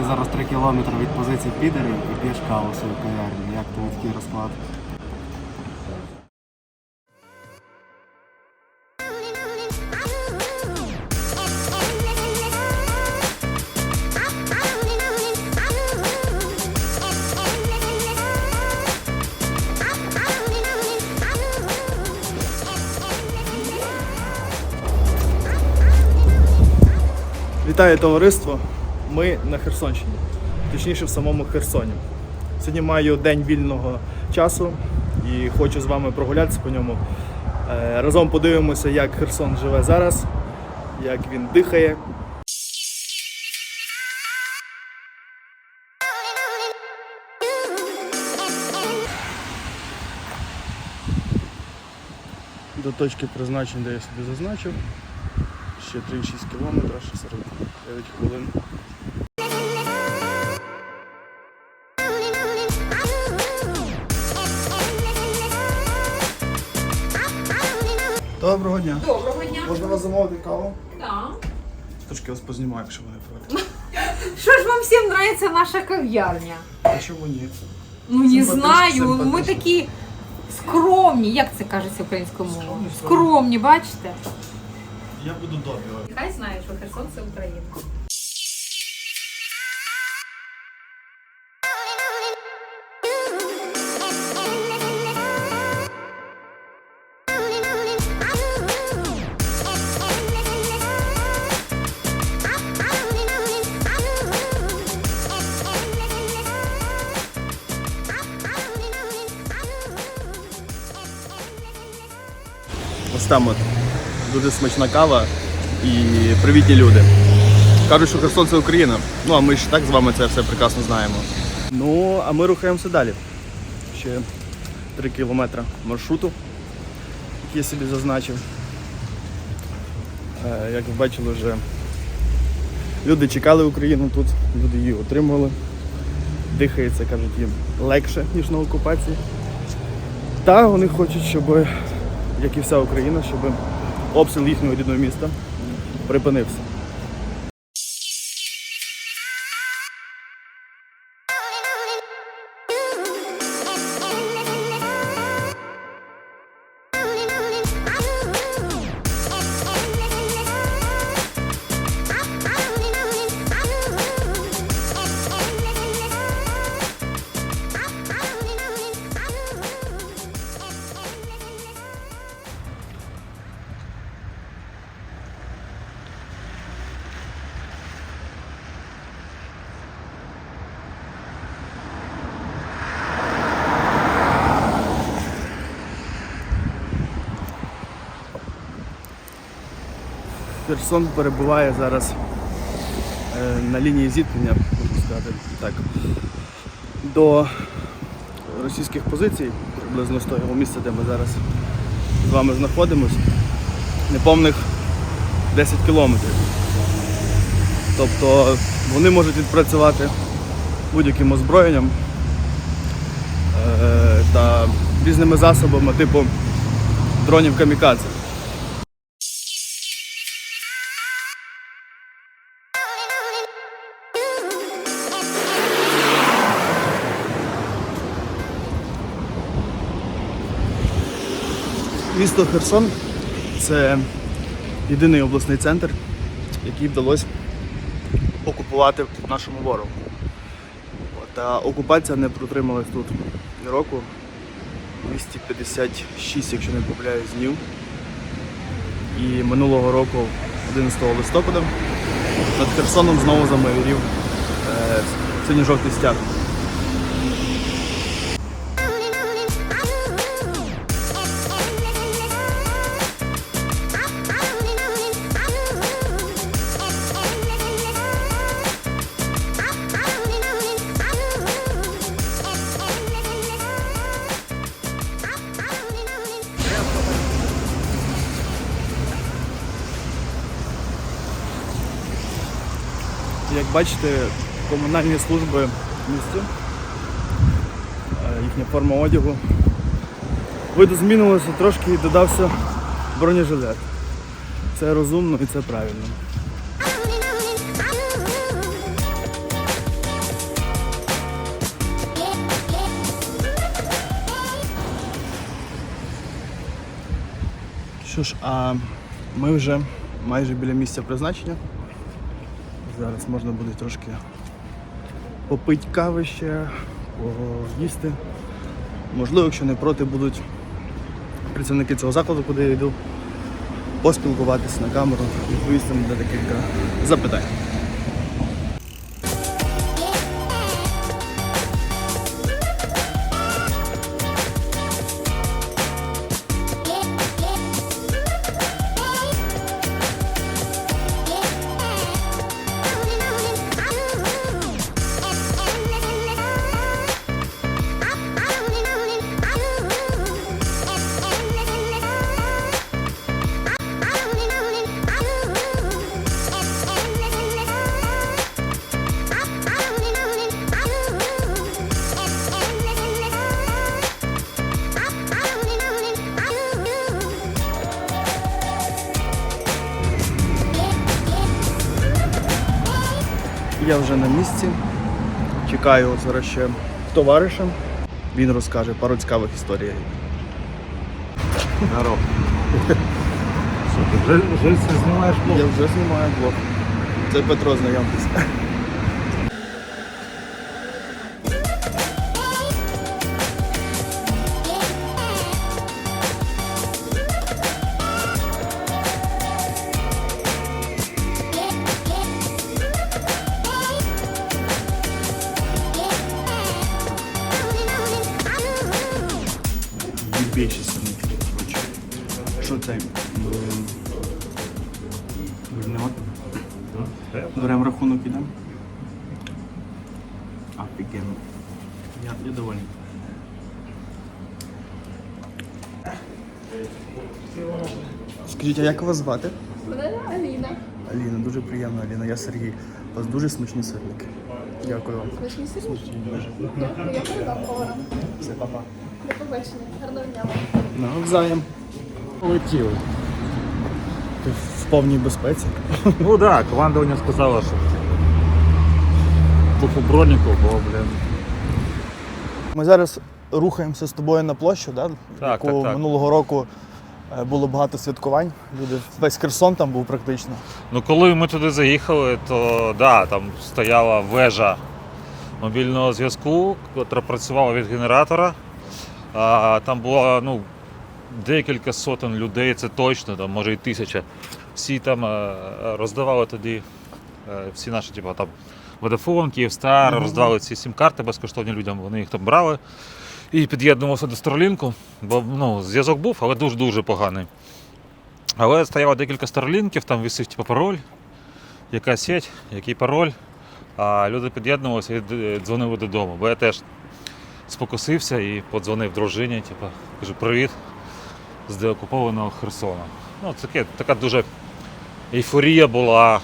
Ти зараз 3 кілометри від позиції підерів і п'єш каву в свою кав'ярню. Як тобі такий розклад? Вітаю товариство! Ми на Херсонщині, точніше в самому Херсоні. Сьогодні маю день вільного часу і хочу з вами прогулятися по ньому. Е, Разом подивимося, як Херсон живе зараз, як він дихає. До точки призначення, де я собі зазначив. Ще 3,6 кілометра, ще 49 хвилин. Доброго дня. Доброго дня. Можна вас замовити каву? Да. Трошки вас познімаю, якщо ви не проти. Що ж вам всім подобається наша кав'ярня? А чому ні? Ну не знаю, ми такі скромні, як це кажеться українською мовою? Скромні, Скромні, бачите? Я буду добрий. Хай знає, що Херсон це Україна. Ось там от дуже смачна кава і привітні люди. Кажуть, що Херсон це Україна. Ну а ми ж так з вами це все прекрасно знаємо. Ну, а ми рухаємося далі. Ще 3 кілометри маршруту, який я собі зазначив. Е, Як ви бачили, вже люди чекали Україну тут, люди її отримували. Дихається, кажуть, їм легше, ніж на окупації. Та вони хочуть, щоб як і вся Україна, щоб обстріл їхнього рідного міста припинився. Херсон перебуває зараз е, на лінії зіткнення, можна сказати так, до російських позицій, приблизно з того місця, де ми зараз з вами знаходимося, неповних 10 кілометрів. Тобто вони можуть відпрацювати будь-яким озброєнням е, та різними засобами типу дронів камікадзе. Місто Херсон це єдиний обласний центр, який вдалося окупувати нашому ворогу. От, А окупація не протрималась тут року. 256, якщо не помиляюсь, днів. І минулого року, 11 листопада, над Херсоном знову замайорів е, синьо-жовтий стяг. Як бачите, комунальні служби місця, е, їхня форма одягу. Виду змінилося, трошки і додався бронежилет. Це розумно і це правильно. Що ж, а ми вже майже біля місця призначення. Зараз можна буде трошки попити кави ще, поїсти. Можливо, якщо не проти, будуть працівники цього закладу, куди я йду, поспілкуватися на камеру, відповісти на декілька запитань. Вже на місці. Чекаю зараз ще товариша. Він розкаже пару цікавих історій. Здорово. Що ти вже, вже знімаєш блог? Я вже знімаю блог. Це Петро, знайомтесь. Беремо рахунок ідемо. Офігенно. Я, я довольний. Скажіть, а як вас звати? Мене Аліна. Аліна, дуже приємно, Аліна. Я Сергій. У вас дуже смачні сирники. Дякую вам. Смачні? Дуже. Дякую, я передам поварам. Все, папа. До побачення. Гарного дня вам. Навзаєм. Полетіли. В повній безпеці. Ну так, да, командування сказало, що купу броніку, бо, блін. Ми зараз рухаємося з тобою на площу, да? Так, яку так, так. минулого року е, було багато святкувань. Люди, весь Херсон там був практично. Ну коли ми туди заїхали, то да, там стояла вежа мобільного зв'язку, яка працювала від генератора. А, там було ну, декілька сотень людей, це точно, там, може і тисяча. Всі там е, роздавали тоді е, всі наші, типу, там, Vodafone, Kyivstar, роздавали ці сім-карти безкоштовні людям, вони їх там брали. І під'єднувався до Starlink, бо ну, зв'язок був, але дуже-дуже поганий. Але стояло декілька старлінків, там висів типу, пароль, яка сеть, який пароль. А люди під'єднувалися і дзвонили додому. Бо я теж спокусився і подзвонив дружині, типу, кажу, привіт з деокупованого Херсона. Ну, таке, така дуже ейфорія була.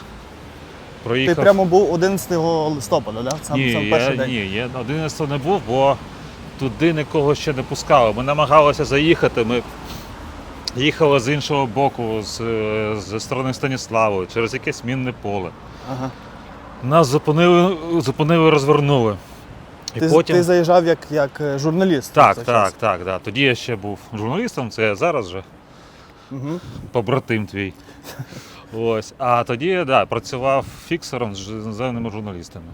Проїхав. Ти прямо був 11 листопада, да? Сам, ні, сам я, перший день. ні, я 11 не був, бо туди нікого ще не пускали. Ми намагалися заїхати. Ми їхали з іншого боку, з, з сторони Станіславу, через якесь мінне поле. Ага. Нас зупинили, зупинили, розвернули. І Ти, потім... ти заїжджав як, як е, журналіст. Так, так, так, так. Тоді я ще був журналістом, це я зараз вже Угу. побратим твій. Ось. А тоді да, працював фіксером з іноземними журналістами.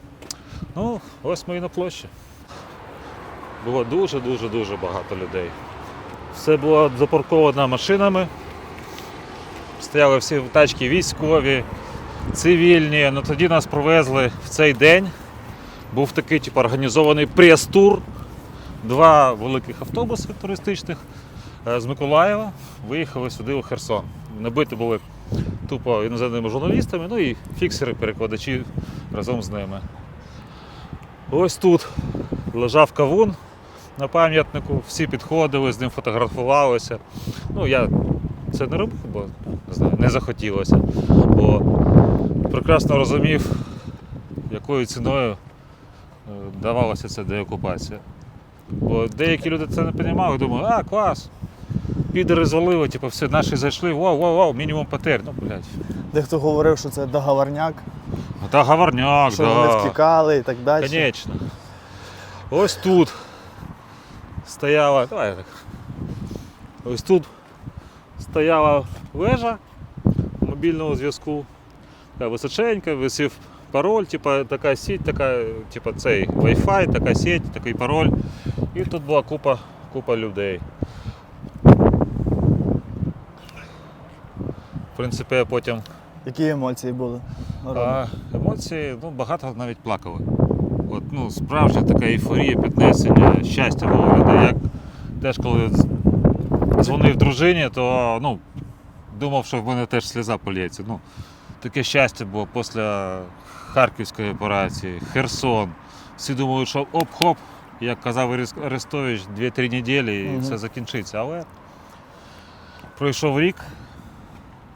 Ну, ось ми і на площі. Було дуже-дуже дуже багато людей. Все було запарковано машинами. Стояли всі тачки військові, цивільні. Ну тоді нас провезли в цей день. Був такий типу, організований прес-тур. Два великих автобуси туристичних з Миколаєва виїхали сюди у Херсон. Набиті були тупо іноземними журналістами, ну і фіксери, перекладачі разом з ними. Ось тут лежав кавун на пам'ятнику, всі підходили, з ним фотографувалися. Ну, я це не робив, бо не, знаю, не захотілося. Бо прекрасно розумів, якою ціною е, давалася ця деокупація. Бо деякі люди це не розуміли, думали, а, клас. Підери звалили, типу, все, наші зайшли, вау, вау, вау, мінімум потерь. Ну, блядь. Дехто говорив, що це договорняк, Та говорняк, що да. вони втікали і так далі. Конечно. Ось тут стояла. Давай я так. Ось тут стояла вежа мобільного зв'язку, така височенька, висів пароль, типа така сіть, така, типа цей Wi-Fi, така сіть, такий пароль. І тут була купа, купа людей. Принципі, потім Які емоції були? а, емоції, ну, багато навіть плакали. От, ну, справжня така ейфорія, піднесення, щастя було людей. Як теж коли дзвонив дружині, то ну, думав, що в мене теж сльоза полється. Ну, таке щастя було після Харківської операції, Херсон. Всі думали, що оп-хоп, як казав Арестович, 2-3 неділі і Мгм. все закінчиться. Але пройшов рік.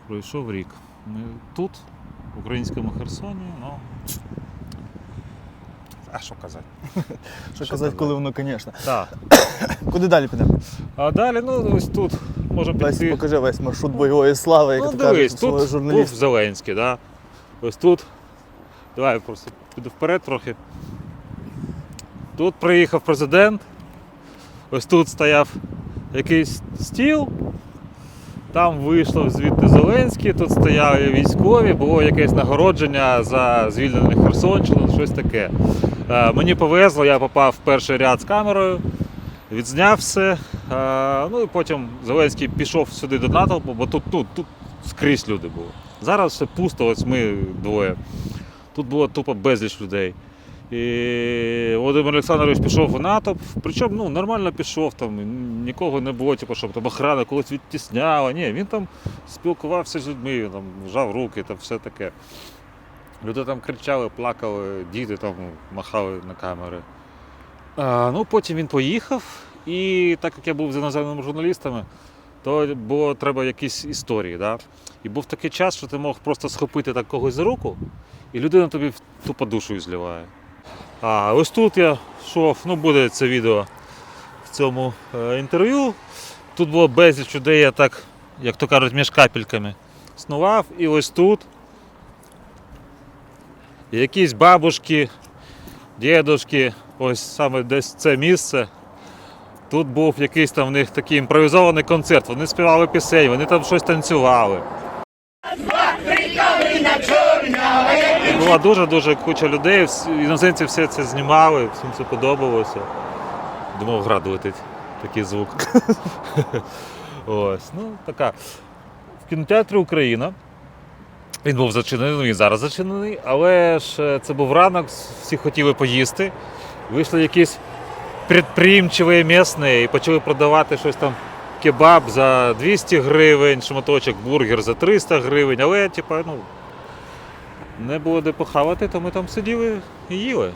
Пройшов рік. Ми тут, в українському Херсоні, ну. А що казати? Що казати, коли воно, звісно. Так. Куди далі підемо? А далі, ну, ось тут можемо Весь, піти. покажи весь маршрут бойової слави, як Ну, ти дивись, кажеш, тут був журналіста. Зеленський, да? ось тут. Давай я просто піду вперед трохи. Тут приїхав президент. Ось тут стояв якийсь стіл. Там вийшло звідти Зеленський, тут стояли військові, було якесь нагородження за звільнених Херсонщину, щось таке. Е, Мені повезло, я попав в перший ряд з камерою, відзняв все. Е, Ну і потім Зеленський пішов сюди до натовпу, бо тут, тут, тут скрізь люди були. Зараз все пусто, ось ми двоє. Тут було тупо безліч людей. І Володимир Олександрович пішов в натовп, причому ну, нормально пішов, там, нікого не було, типу, щоб там охрана когось відтісняла. Ні, він там спілкувався з людьми, там жав руки та все таке. Люди там кричали, плакали, діти там махали на камери. А, ну, потім він поїхав, і так як я був з іноземними журналістами, то було треба якісь історії. Да? І був такий час, що ти мог просто схопити так когось за руку, і людина тобі тупо душу зливає. А ось тут я йшов, ну буде це відео в цьому е, інтерв'ю. Тут було безліч людей, я так, як то кажуть, між капельками снував. І ось тут якісь бабушки, дідушки, ось саме десь це місце. Тут був якийсь там в них такий імпровізований концерт. Вони співали пісень, вони там щось танцювали. І була дуже-дуже куча людей, іноземці все це знімали, всім це подобалося. Думав, град летить такий звук. Ось, ну така. В кінотеатрі Україна. Він був зачинений, ну він зараз зачинений, але ж е, це був ранок, всі хотіли поїсти. Вийшли якісь підприємчиві місні і почали продавати щось там кебаб за 200 гривень, шматочок бургер за 300 гривень, але типа, ну, не було де похавати, то ми там сиділи і їли.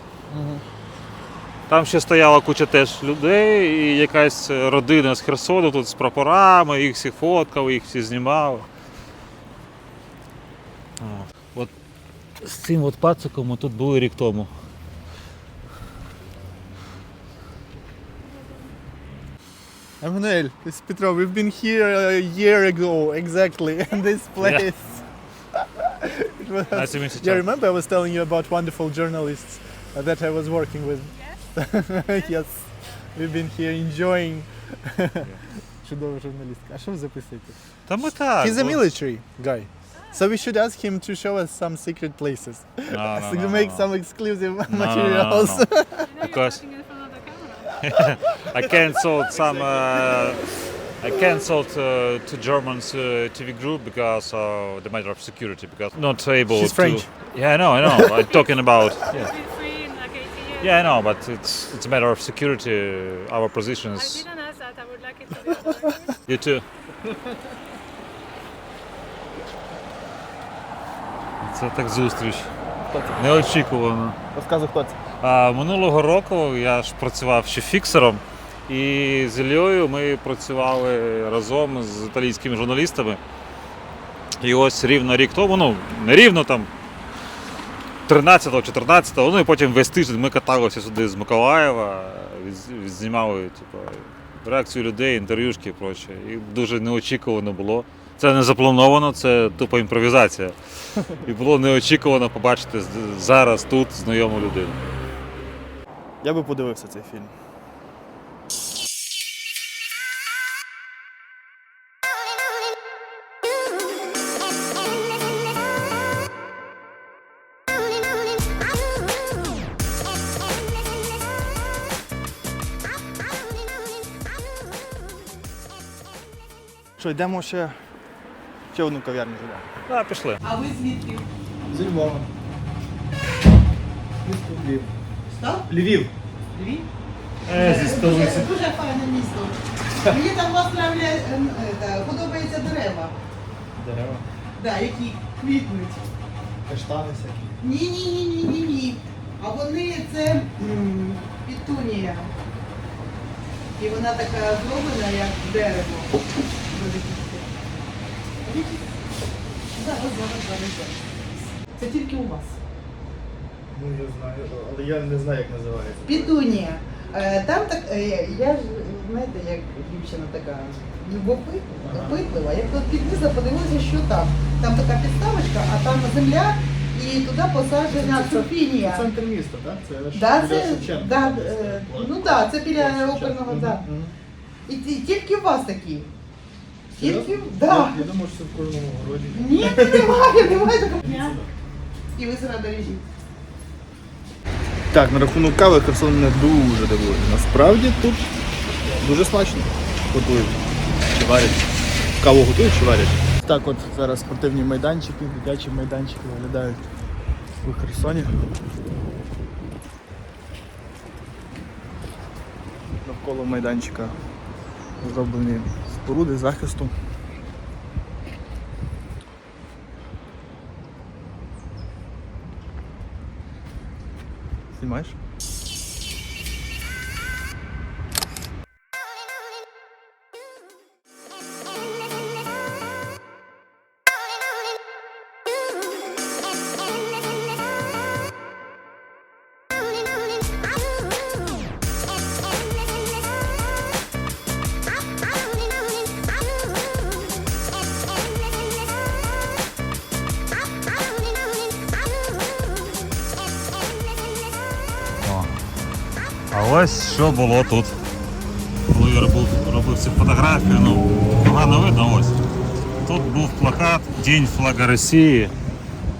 Там ще стояла куча теж людей, і якась родина з Херсону тут з прапорами, їх всі фоткали, їх всі знімали. От. От з цим от пациком ми тут були рік тому. Emmanuel, this is Petro. We've been here a year ago, exactly, in this place. It was- Nice to meet you, yeah, Chuck. remember I was telling you about wonderful journalists uh, that I was working with? Yes. yes. We've been here enjoying. Чудова журналістка. А що ви записуєте? Та ми так. He's a бо- military guy. So we should ask him to show us some secret places. No, no, so no, to no, make no. some exclusive No, no, no, no, materials. no. Because I cancelled some. Uh, I cancelled uh, to German's uh, TV group because of the matter of security. Because not able. She's to- French. Yeah, I know, I know. I'm talking about. Yeah. free in like 80 years. yeah, I know, but it's it's a matter of security. Our I positions. didn't ask that. I would like it to be otherwise. You too. Це так зустріч. Неочікувано. Розказуй, хто це. А, минулого року я ж працював ще фіксером, І з Іллею ми працювали разом з італійськими журналістами. І ось рівно рік тому, ну не рівно там 13-го, 14-го, ну і потім весь тиждень ми каталися сюди з Миколаєва, відзнімали типу, реакцію людей, інтерв'юшки і проче. І дуже неочікувано було. Це не заплановано, це тупо імпровізація. І було неочікувано побачити зараз тут знайому людину. Я би подивився цей фільм. Що, йдемо ще, ще одну кав'ярню зайдемо. Так, пішли. А ви звідки? Зі Львова. Львів. Львів. Е, зі столиці. Це дуже файне місто. Мені там вас нравля- ем, е, подобаються дерева, Дерева. да, які квітнуть. Каштани всякі. Ні, ні, ні, ні, ні, ні. А вони це пітунія. І вона така зроблена, як дерево. Зараз, зараз, зараз, зараз. Це тільки у вас. Ну я знаю, але я не знаю, як називається. Пітунія. Е, Там так, е, я ж, знаєте, як дівчина така любопитлива, опитлива. Я тут підлізла, подивилася, що там. Там така підставочка, а там земля і туди посаджена сульфінія. Центр міста, так? Це ж Да, біля це, Шевченка. да, е, ну так, да, це біля оперного, да. мгм. І ті- тільки у вас такі. Тільки, да. Я, думаю, що це в кожному городі. Ні, немає, немає такого. І ви себе бережіть. Так, на рахунок кави Херсон мене дуже дивує. Насправді тут дуже смачно готують. Чи варять. Каву готують чи варять. Так от зараз спортивні майданчики, дитячі майданчики виглядають у Херсоні. Навколо майданчика зроблені споруди захисту. Знімаєш? Ось що було тут. Коли я робив, робив цю фотографію, ну, погано видно ось. Тут був плакат День флага Росії.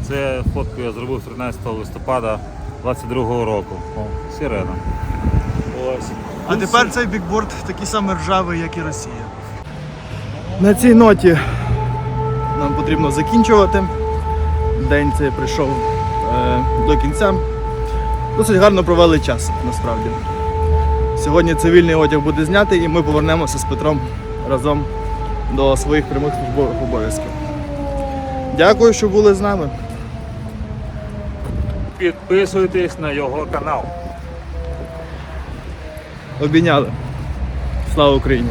Це фотку я зробив 13 листопада 22 року. О, сирена. Ось. А тепер цей бікборд такий самий ржавий, як і Росія. На цій ноті нам потрібно закінчувати. День цей прийшов е, до кінця. Досить гарно провели час, насправді. Сьогодні цивільний одяг буде знятий і ми повернемося з Петром разом до своїх прямих службових обов'язків. Дякую, що були з нами. Підписуйтесь на його канал. Обійняли. Слава Україні!